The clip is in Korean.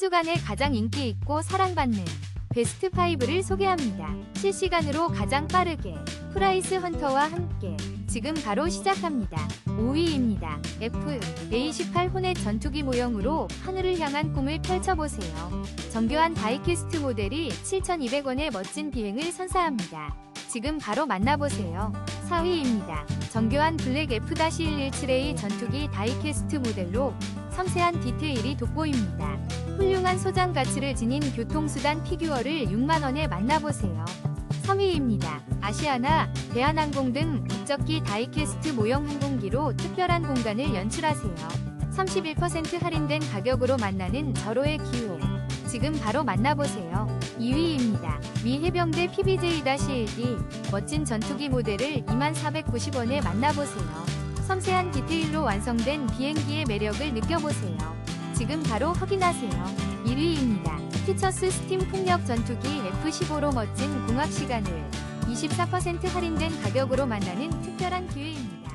주간에 가장 인기 있고 사랑받는 베스트 5를 소개합니다. 실시간으로 가장 빠르게 프라이스 헌터와 함께 지금 바로 시작합니다. 5위입니다. F A18 호넷 전투기 모형으로 하늘을 향한 꿈을 펼쳐보세요. 정교한 다이캐스트 모델이 7,200원의 멋진 비행을 선사합니다. 지금 바로 만나보세요. 4위입니다. 정교한 블랙 F-117A 전투기 다이캐스트 모델로 섬세한 디테일이 돋보입니다. 훌륭한 소장 가치를 지닌 교통수단 피규어를 6만원에 만나보세요. 3위입니다. 아시아나, 대한항공 등 국적기 다이캐스트 모형 항공기로 특별한 공간을 연출하세요. 31% 할인된 가격으로 만나는 절호의 기회. 지금 바로 만나보세요. 2위입니다. 미 해병대 PBJ-1D 멋진 전투기 모델을 2490원에 만나보세요. 섬세한 디테일로 완성된 비행기의 매력을 느껴보세요. 지금 바로 확인하세요. 1위입니다. 피처스 스팀 폭력 전투기 F-15로 멋진 공학 시간을 24% 할인된 가격으로 만나는 특별한 기회입니다.